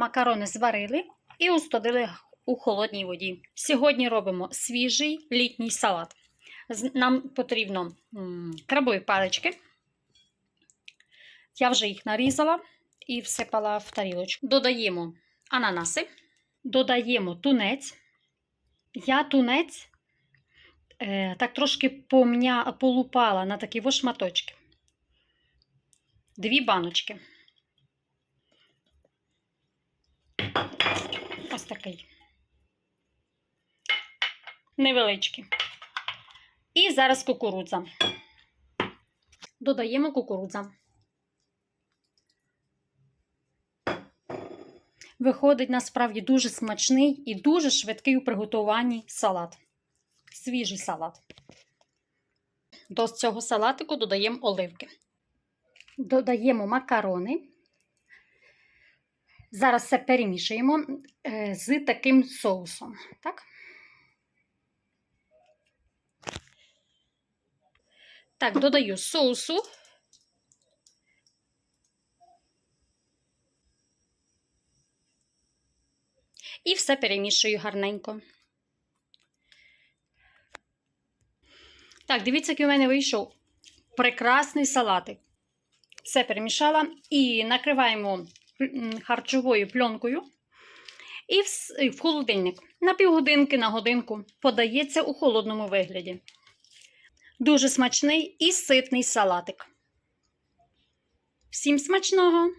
макарони зварили і устудили у холодній воді. Сьогодні робимо свіжий літній салат. Нам потрібно крабові палички. Я вже їх нарізала і всипала в тарілочку. Додаємо ананаси, додаємо тунець. Я тунець е, так трошки помня, полупала на такі шматочки. Дві баночки. Ось такий. Невеличкий. І зараз кукурудза. Додаємо кукурудза. Виходить насправді дуже смачний і дуже швидкий у приготуванні салат. Свіжий салат. До цього салатику додаємо оливки. Додаємо макарони. Зараз все перемішуємо е, з таким соусом. Так? Так, додаю соусу. І все перемішую гарненько. Так, дивіться, який у мене вийшов прекрасний салатик. Все перемішала і накриваємо харчовою пленкою. І в, холодильник на півгодинки, на годинку подається у холодному вигляді. Дуже смачний і ситний салатик. Всім смачного!